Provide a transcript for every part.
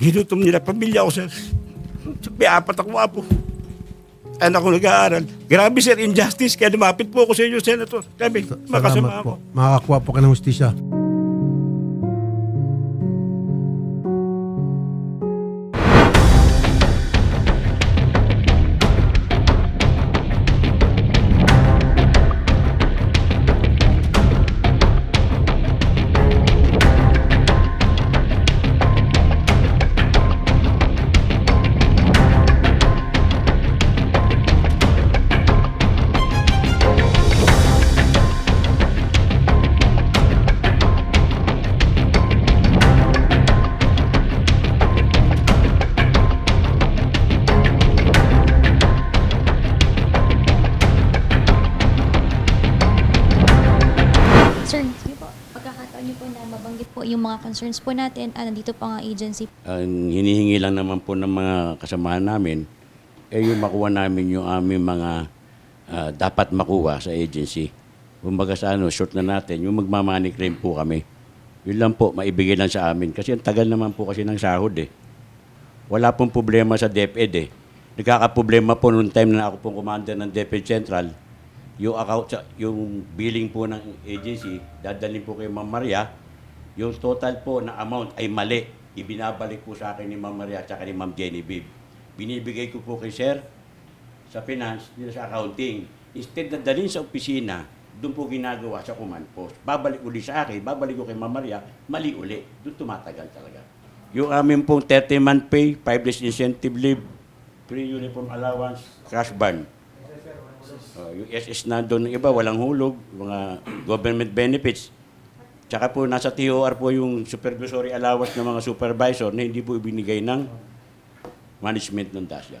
Ginutom nila pamilya ko, sir. May apat ako apo. Anak ko nag-aaral. Grabe, sir, injustice. Kaya lumapit po ako sa inyo, Senator. Kami, makasama Salamat ako. po. Makakakuha po ka ng hustisya. Mga concerns po natin, ah, nandito po ang agency. Ang hinihingi lang naman po ng mga kasamahan namin ay yung makuha namin yung aming mga ah, dapat makuha sa agency. Kumbaga sa ano, short na natin, yung magmamani claim po kami. Yun lang po, maibigay lang sa amin. Kasi ang tagal naman po kasi ng sahod eh. Wala pong problema sa DepEd eh. Nagkakaproblema po noong time na ako pong commander ng DepEd Central, yung account, yung billing po ng agency, dadalhin po kay Ma'am Maria, yung total po na amount ay mali. Ibinabalik po sa akin ni Ma'am Maria at ni Ma'am Genevieve. Binibigay ko po kay Sir sa finance, dito sa accounting. Instead na dalhin sa opisina, doon po ginagawa sa command post. Babalik uli sa akin, babalik ko kay Ma'am Maria, mali uli. Doon tumatagal talaga. Yung amin pong 30-month pay, 5 days incentive leave, free uniform allowance, cash ban. Uh, yung SS na doon, iba walang hulog, mga government benefits. Tsaka po nasa TOR po yung supervisory allowance ng mga supervisor na hindi po ibinigay ng management ng DASIA.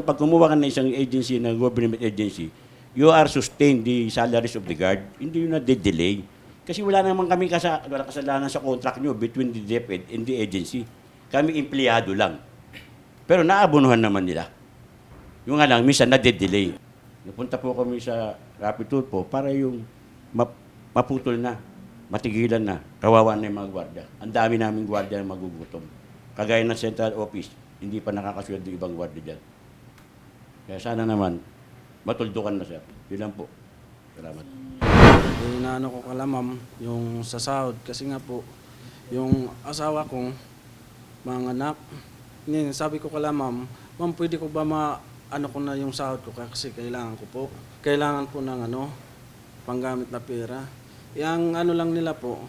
Pag kumuha ka ng isang agency, ng government agency, you are sustained the salaries of the guard, hindi yun na-delay. Kasi wala naman kami kasa, wala kasalanan sa contract nyo between the DepEd and the agency. Kami empleyado lang. Pero naabunuhan naman nila. Yung nga lang, minsan nade-delay. Napunta po kami sa Rapid Tour po para yung map- maputol na, matigilan na, kawawa na yung mga gwardiya. Ang dami namin gwardiya na magugutom. Kagaya ng central office, hindi pa nakakasweldo yung ibang gwardiya dyan. Kaya sana naman, matuldukan na sir. Yun lang po. Salamat. Eh, inaano ko kala ma'am, yung sa sahod. Kasi nga po, yung asawa kong mga anak, hindi, sabi ko kala ma'am, ma'am pwede ko ba ma, ano ko na yung sahod ko kasi kailangan ko po. Kailangan po ng ano, panggamit na pera. Yang ano lang nila po,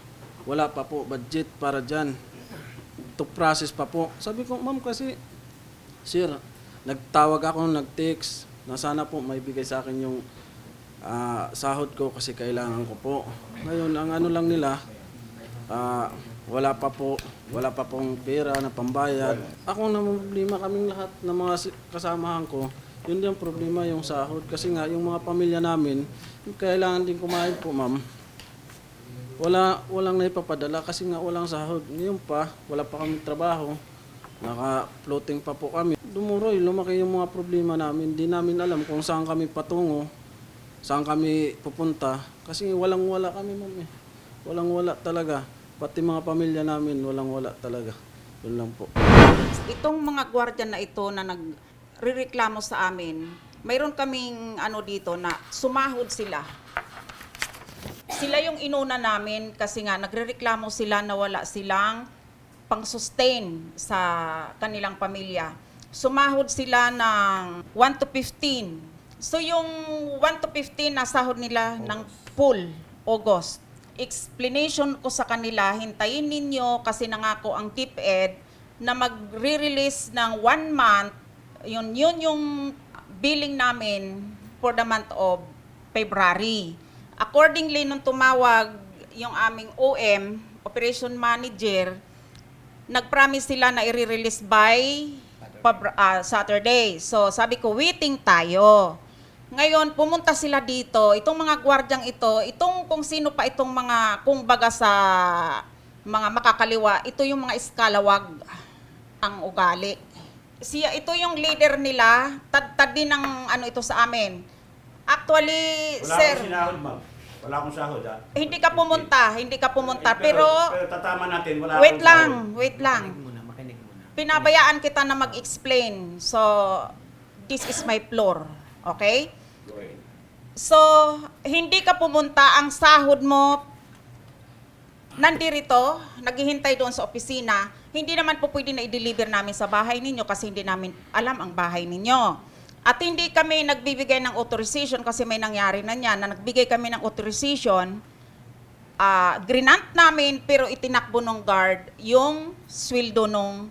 wala pa po budget para dyan. To process pa po. Sabi ko, ma'am kasi, sir, nagtawag ako, nag-text, na sana po may bigay sa akin yung ah, sahod ko kasi kailangan ko po. Ngayon, ang ano lang nila, ah, wala pa po, wala pa pong pera na pambayad. Ako na problema kaming lahat ng mga kasamahan ko. Yun din ang problema yung sahod. Kasi nga, yung mga pamilya namin, kailangan din kumain po, ma'am. Wala, walang naipapadala kasi nga walang sahod. Ngayon pa, wala pa kami trabaho. Naka-floating pa po kami. Dumuroy, lumaki yung mga problema namin. Di namin alam kung saan kami patungo, saan kami pupunta. Kasi walang wala kami, ma'am eh. Walang wala talaga. Pati mga pamilya namin, walang wala talaga. Yun lang po. Itong mga gwardiya na ito na nagrereklamo sa amin, mayroon kaming ano dito na sumahod sila. Sila yung inuna namin kasi nga nagrereklamo sila na wala silang pang-sustain sa kanilang pamilya. Sumahod sila ng 1 to 15. So yung 1 to 15 na sahod nila ng full August. Explanation ko sa kanila, hintayin ninyo kasi nangako ang TIPED na magre-release ng one month, yun, yun yung billing namin for the month of February. Accordingly, nung tumawag yung aming OM, Operation Manager, nag-promise sila na i-release by ah, Saturday. So, sabi ko, waiting tayo. Ngayon, pumunta sila dito, itong mga gwardyang ito, itong kung sino pa itong mga, kung baga sa mga makakaliwa, ito yung mga eskalawag ang ugali. Siya, ito yung leader nila, tad-tad din ng ano ito sa amin. Actually, sir, sinahod, ma'am. Wala akong sahod, ha? hindi ka pumunta, hindi ka pumunta, pero pero tatama natin, wala wait akong lang, sahod. wait lang. pinabayaan kita na mag-explain. So, this is my floor. Okay? So, hindi ka pumunta, ang sahod mo nandirito, naghihintay doon sa opisina, hindi naman po pwede na i-deliver namin sa bahay ninyo kasi hindi namin alam ang bahay ninyo. At hindi kami nagbibigay ng authorization kasi may nangyari na niyan na nagbigay kami ng authorization, ah grinant namin pero itinakbo ng guard yung sweldo nung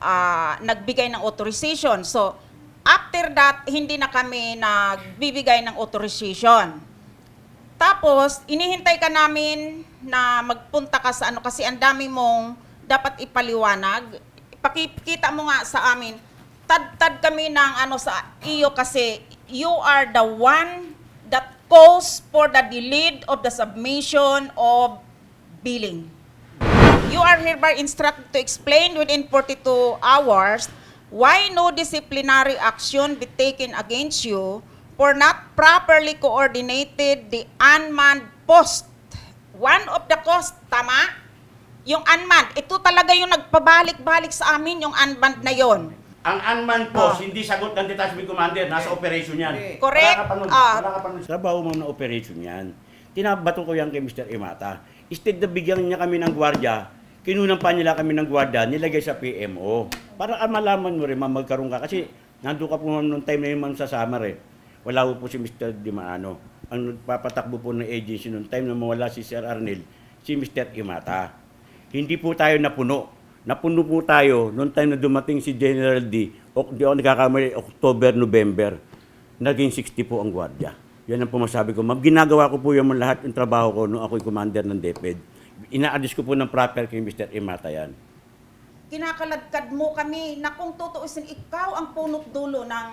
ah, nagbigay ng authorization. So, after that, hindi na kami nagbibigay ng authorization. Tapos, inihintay ka namin na magpunta ka sa ano kasi ang dami mong dapat ipaliwanag. Pakikita mo nga sa amin, tad-tad kami ng ano sa iyo kasi you are the one that calls for the delay of the submission of billing. You are hereby instructed to explain within 42 hours why no disciplinary action be taken against you for not properly coordinated the unmanned post. One of the cost, tama? Yung unmanned, ito talaga yung nagpabalik-balik sa amin, yung unmanned na yon. Ang unmanned post, hindi sagot ng detachment commander, nasa operation yan. Correct. Wala ka pa nun, Ah. wala ka pa nun. Trabaho mo na operation yan. Tinabato ko yan kay Mr. Imata. Instead na bigyan niya kami ng gwardiya, kinunan pa nila kami ng gwardiya, nilagay sa PMO. Para ah, malaman mo rin, ma'am, magkaroon ka. Kasi nandun ka po ma'am nung time na yun ma'am sa summer eh. Wala po po si Mr. Dimaano. Ang nagpapatakbo po ng agency nung time na mawala si Sir Arnel, si Mr. Imata. Hindi po tayo napuno. Napuno po tayo noong time na dumating si General D. O, di ako nagkakamali, October, November. Naging 60 po ang gwardiya. Yan ang pumasabi ko. Ma'am, ginagawa ko po yung lahat ng trabaho ko nung ako'y commander ng DepEd. Ina-address ko po ng proper kay Mr. Imata yan. Kinakaladkad mo kami na kung tutuusin, ikaw ang punot dulo ng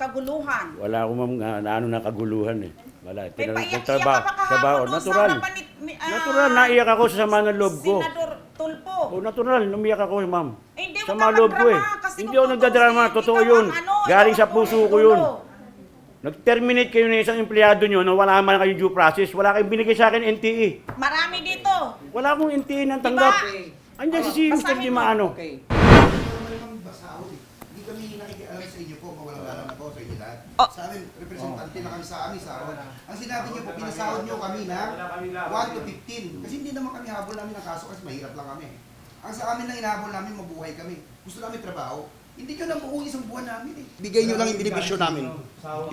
kaguluhan. Wala ko ma'am na, na ano na kaguluhan eh. Wala. May paiyak-iyak trabaho. ka pa kahapon Trabaho. doon sa Natural. harapan ni- ni- ah, Natural. Naiyak ako sa sama ng loob ko. Senador Tulpo. Oh, natural. Umiyak ako, ma'am. Eh, hindi Sa mo mga loob ko eh. kasi Hindi kung ako nagdadrama. tutuusin, Totoo ikaw yun. ang ano, Galing ikaw sa ang puso ko yun. dulo. Nag-terminate kayo ng isang empleyado nyo na wala man kayong due process. Wala kayong binigay sa akin NTE. Marami dito. Wala akong NTE ng tanggap. Diba? Andiyan si si Mr. Basahin mo. Dimaano. Okay. Naman basahod eh. Hindi kami nakikialam sa inyo po, mawalang galang na po sa inyo lahat. Oh. Sa amin, representante na kami sa amin sahod. Ang sinabi niyo po, pinasahod niyo kami na 1 to 15. Kasi hindi naman kami habol namin ng kaso kasi mahirap lang kami. Ang sa amin lang inahabol namin, mabuhay kami. Gusto namin trabaho. Hindi nyo lang buuin isang buwan namin eh. Bigay nyo lang yung benepisyo namin.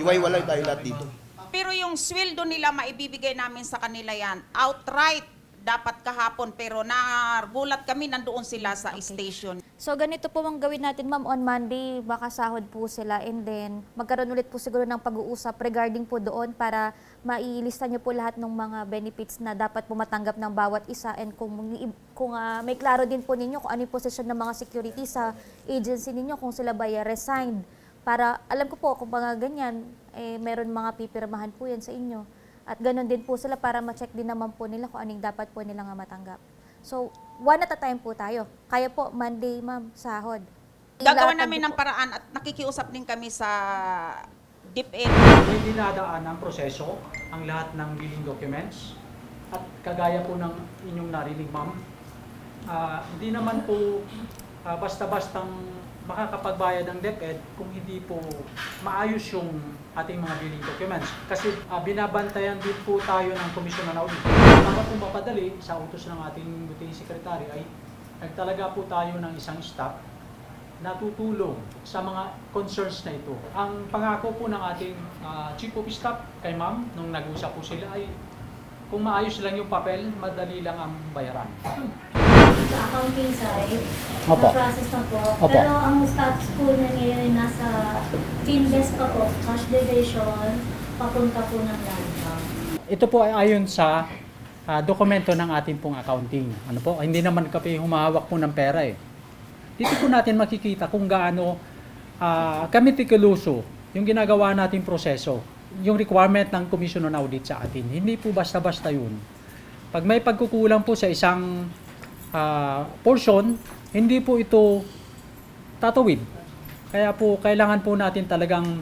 Iwaiwalay tayo lahat dito. Pero yung sweldo nila, maibibigay namin sa kanila yan. Outright, dapat kahapon. Pero nagulat kami, nandoon sila sa station. So ganito po ang gawin natin ma'am on Monday, baka sahod po sila. And then magkaroon ulit po siguro ng pag-uusap regarding po doon para mailista niyo po lahat ng mga benefits na dapat po matanggap ng bawat isa. And kung kung ah, may klaro din po ninyo kung ano yung posisyon ng mga security sa agency ninyo kung sila ba resigned. Para alam ko po kung mga ganyan eh meron mga pipirmahan po yan sa inyo. At ganun din po sila para ma-check din naman po nila kung anong dapat po nila nga matanggap. So, one at a time po tayo. Kaya po, Monday, ma'am, sahod. Gagawa namin ng paraan at nakikiusap din kami sa DepEd. May dinadaan ng proseso ang lahat ng billing documents at kagaya po ng inyong narinig ma'am, ah, hindi naman po ah, basta-bastang makakapagbayad ng DepEd kung hindi po maayos yung ating mga billing documents. Kasi ah, binabantayan din po tayo ng Komisyon ng Audit. Para po mapadali sa utos ng ating buting sekretary ay nagtalaga po tayo ng isang staff natutulong sa mga concerns na ito. Ang pangako po ng ating ah, Chief of Staff kay Ma'am nung nag-usap po sila ay kung maayos lang yung papel, madali lang ang bayaran. Sa accounting side, Opo. na-process na po. Opo. Pero ang status po na ngayon ay nasa invest pa po, cash division, papunta po ng land bank. Ito po ay ayon sa ah, dokumento ng ating pong accounting. Ano po, hindi naman kami humahawak po ng pera eh. Dito po natin makikita kung gaano ah, kami tikuloso yung ginagawa nating proseso, yung requirement ng Commission on Audit sa atin. Hindi po basta-basta yun. Pag may pagkukulang po sa isang ah, portion, hindi po ito tatawid. Kaya po kailangan po natin talagang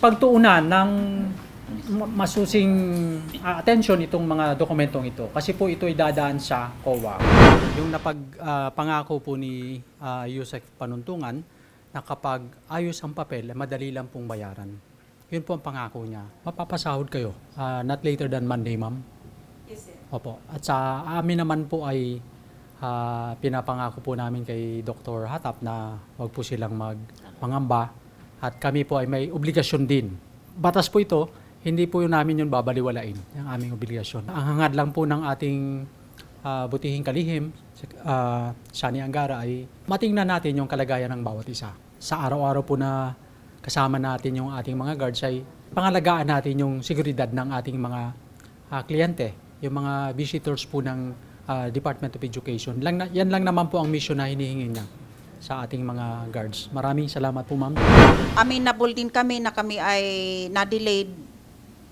pagtuunan ng ma- masusing ah, attention itong mga dokumentong ito kasi po ito ay dadaan sa COA. Yung napag-pangako po ni ah, Yusek Panuntungan na kapag ayos ang papel, madali lang pong bayaran. Yun po ang pangako niya. Mapapasahod kayo. ah, not later than Monday, ma'am. Yes, sir. Opo. At sa amin naman po ay ah, pinapangako po namin kay Dr. Hatap na wag po silang magpangamba at kami po ay may obligasyon din. Batas po ito, hindi po yun namin yun babaliwalain, yung aming obligasyon. Ang hangad lang po ng ating ah, butihing kalihim, uh, Shani Angara, ay matingnan natin yung kalagayan ng bawat isa. Sa araw-araw po na kasama natin yung ating mga guards ay pangalagaan natin yung seguridad ng ating mga ah, kliyente, yung mga visitors po ng ah, Department of Education. Lang na, yan lang naman po ang mission na hinihingi niya sa ating mga guards. Maraming salamat po, ma'am. Aminable din kami na kami ay na-delayed.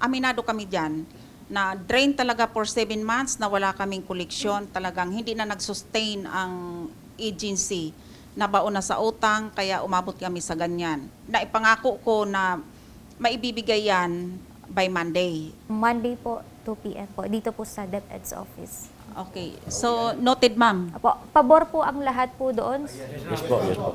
Aminado kami dyan na drain talaga for seven months na wala kaming koleksyon. Talagang hindi na nag-sustain ang agency. Nabaon na sa utang, kaya umabot kami sa ganyan. Naipangako ko na maibibigay yan by Monday. Monday po, 2 p.m. po, dito po sa DepEd's office. Okay. So, noted, ma'am. Apo, pabor po ang lahat po doon. Yes po, yes po.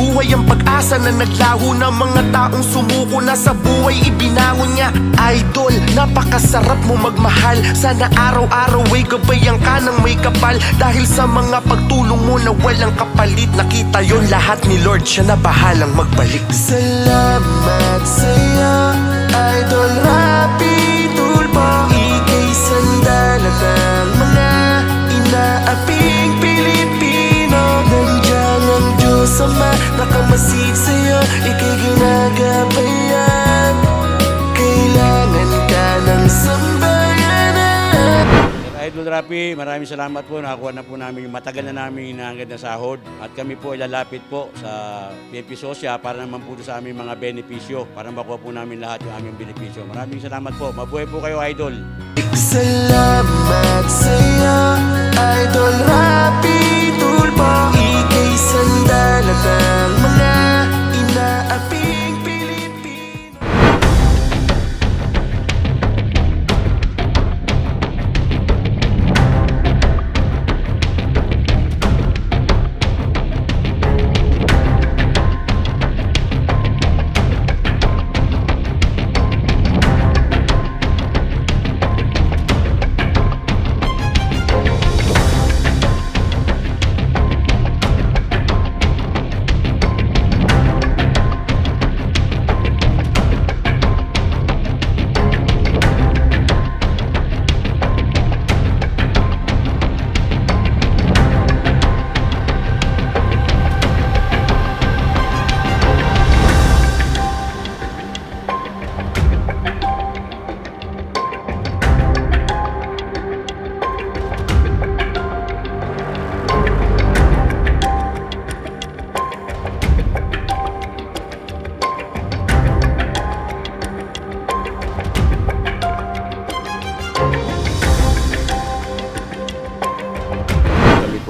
ang pag-asa na naglaho na Mga taong sumuko na sa buhay ibinangon niya Idol, napakasarap mo magmahal. Sana araw-araw ay gabayan ka ng may kapal. Dahil sa mga pagtulong mo na walang kapalit Nakita yon lahat ni Lord, siya na bahalang magbalik. Salamat sa'yo, Idol. Rapi Tulpo. Ika'y sandalan ng Diyos Ama Nakamasid sa'yo, ika'y ginagabayan Kailangan ka ng sambayanan Idol Rapi, maraming salamat po. Nakakuha na po namin yung matagal na namin inaangad na sahod. At kami po ay lalapit po sa PNP Sosya para naman po sa aming mga benepisyo. Para makuha po namin lahat yung aming benepisyo. Maraming salamat po. Mabuhay po kayo, Idol. Salamat sa'yo, Idol Rapi Ika'y sandalan ng mga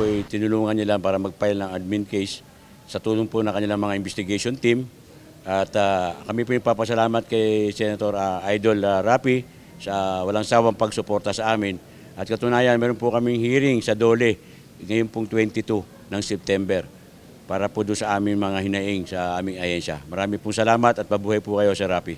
po ay tinulungan nila para mag-file ng admin case sa tulong po ng kanilang mga investigation team. At ah, kami po papasalamat kay Senator ah, Idol ah, Rapi sa walang sawang pagsuporta sa amin. At katunayan, meron po kaming hearing sa Dole ngayon pong 22 ng September para po doon sa aming mga hinaing sa aming ahensya. Marami pong salamat at pabuhay po kayo, Sir Rapi.